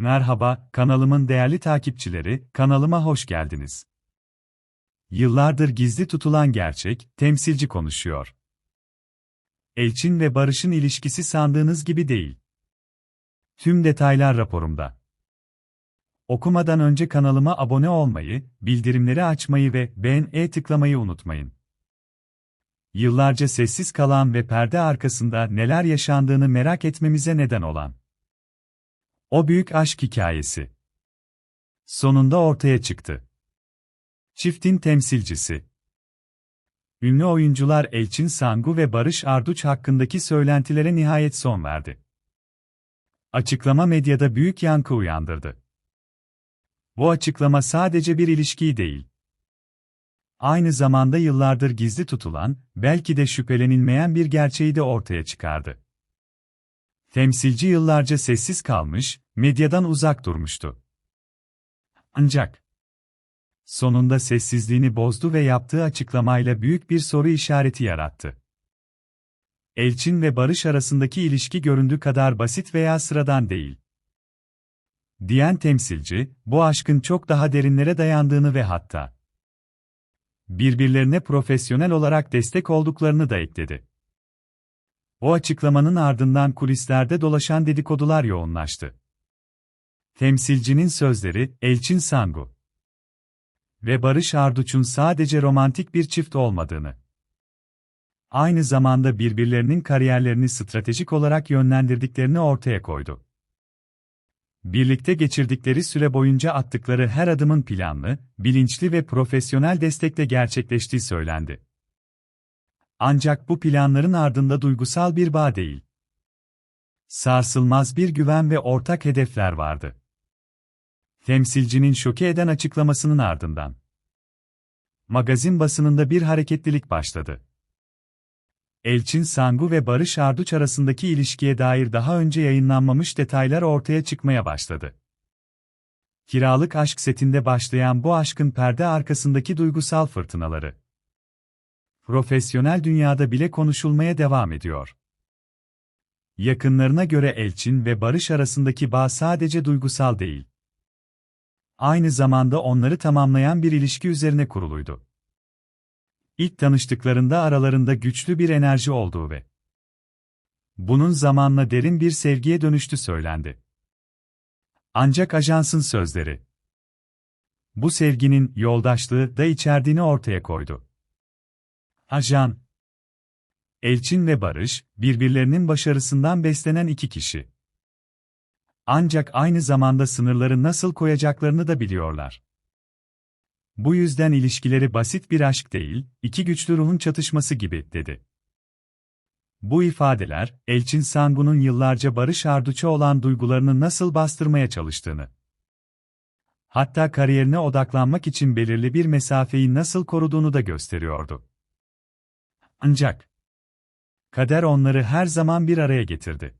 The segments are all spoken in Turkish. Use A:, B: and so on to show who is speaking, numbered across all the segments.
A: Merhaba, kanalımın değerli takipçileri, kanalıma hoş geldiniz. Yıllardır gizli tutulan gerçek, temsilci konuşuyor. Elçin ve Barış'ın ilişkisi sandığınız gibi değil. Tüm detaylar raporumda. Okumadan önce kanalıma abone olmayı, bildirimleri açmayı ve beğen-e tıklamayı unutmayın. Yıllarca sessiz kalan ve perde arkasında neler yaşandığını merak etmemize neden olan o büyük aşk hikayesi. Sonunda ortaya çıktı. Çiftin temsilcisi. Ünlü oyuncular Elçin Sangu ve Barış Arduç hakkındaki söylentilere nihayet son verdi. Açıklama medyada büyük yankı uyandırdı. Bu açıklama sadece bir ilişkiyi değil. Aynı zamanda yıllardır gizli tutulan, belki de şüphelenilmeyen bir gerçeği de ortaya çıkardı. Temsilci yıllarca sessiz kalmış, medyadan uzak durmuştu. Ancak sonunda sessizliğini bozdu ve yaptığı açıklamayla büyük bir soru işareti yarattı. Elçin ve Barış arasındaki ilişki göründüğü kadar basit veya sıradan değil. Diyen temsilci, bu aşkın çok daha derinlere dayandığını ve hatta birbirlerine profesyonel olarak destek olduklarını da ekledi. O açıklamanın ardından kulislerde dolaşan dedikodular yoğunlaştı. Temsilcinin sözleri, Elçin Sangu ve Barış Arduç'un sadece romantik bir çift olmadığını, aynı zamanda birbirlerinin kariyerlerini stratejik olarak yönlendirdiklerini ortaya koydu. Birlikte geçirdikleri süre boyunca attıkları her adımın planlı, bilinçli ve profesyonel destekle gerçekleştiği söylendi. Ancak bu planların ardında duygusal bir bağ değil. Sarsılmaz bir güven ve ortak hedefler vardı. Temsilcinin şoke eden açıklamasının ardından magazin basınında bir hareketlilik başladı. Elçin Sangu ve Barış Arduç arasındaki ilişkiye dair daha önce yayınlanmamış detaylar ortaya çıkmaya başladı. Kiralık aşk setinde başlayan bu aşkın perde arkasındaki duygusal fırtınaları profesyonel dünyada bile konuşulmaya devam ediyor. Yakınlarına göre Elçin ve Barış arasındaki bağ sadece duygusal değil. Aynı zamanda onları tamamlayan bir ilişki üzerine kuruluydu. İlk tanıştıklarında aralarında güçlü bir enerji olduğu ve bunun zamanla derin bir sevgiye dönüştü söylendi. Ancak ajansın sözleri bu sevginin yoldaşlığı da içerdiğini ortaya koydu. Ajan Elçin ve Barış, birbirlerinin başarısından beslenen iki kişi. Ancak aynı zamanda sınırları nasıl koyacaklarını da biliyorlar. Bu yüzden ilişkileri basit bir aşk değil, iki güçlü ruhun çatışması gibi, dedi. Bu ifadeler, Elçin Sangu'nun yıllarca Barış Arduç'a olan duygularını nasıl bastırmaya çalıştığını, hatta kariyerine odaklanmak için belirli bir mesafeyi nasıl koruduğunu da gösteriyordu. Ancak kader onları her zaman bir araya getirdi.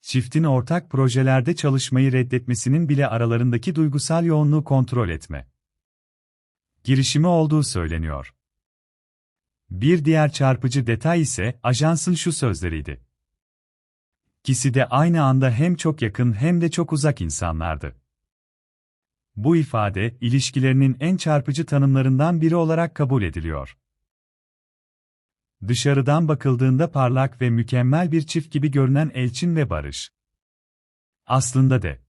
A: Çiftin ortak projelerde çalışmayı reddetmesinin bile aralarındaki duygusal yoğunluğu kontrol etme girişimi olduğu söyleniyor. Bir diğer çarpıcı detay ise ajansın şu sözleriydi. İkisi de aynı anda hem çok yakın hem de çok uzak insanlardı. Bu ifade, ilişkilerinin en çarpıcı tanımlarından biri olarak kabul ediliyor. Dışarıdan bakıldığında parlak ve mükemmel bir çift gibi görünen Elçin ve Barış. Aslında de